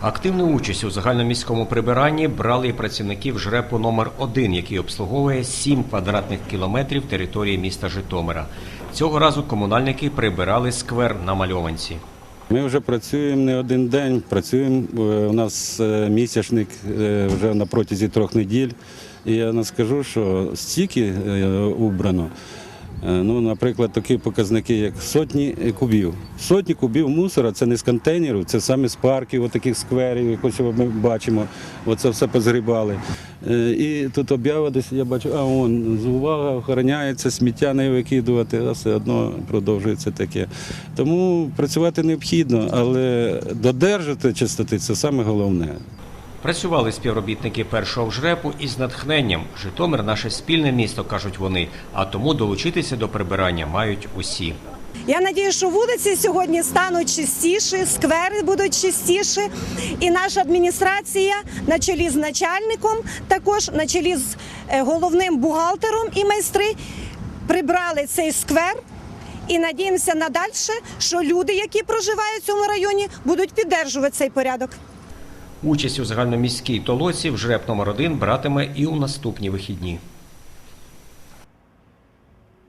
Активну участь у загальноміському прибиранні брали і працівники в жрепу номер 1 який обслуговує 7 квадратних кілометрів території міста Житомира. Цього разу комунальники прибирали сквер на Мальованці. Ми вже працюємо не один день. Працюємо. Е, У нас е, місячник е, вже на протязі трьох неділь. І я не скажу, що стільки убрано. Е, Ну, наприклад, такі показники, як сотні кубів. Сотні кубів мусора це не з контейнерів, це саме з парків, отаких скверів, якось ми бачимо. Оце все позгрібали. Е, І тут об'ява десь я бачу, а он увага охороняється, сміття не викидувати, а все одно продовжується таке. Тому працювати необхідно, але додержати чистоти це саме головне. Працювали співробітники першого жрепу із натхненням. Житомир наше спільне місто, кажуть вони, а тому долучитися до прибирання мають усі. Я надію, що вулиці сьогодні стануть чистіші, сквери будуть чистіші, і наша адміністрація на чолі з начальником, також на чолі з е, головним бухгалтером і майстри прибрали цей сквер. І надіємося надальше, що люди, які проживають в цьому районі, будуть піддержувати цей порядок. Участь у загальноміській толоці в жреп номер 1 братиме і у наступні вихідні.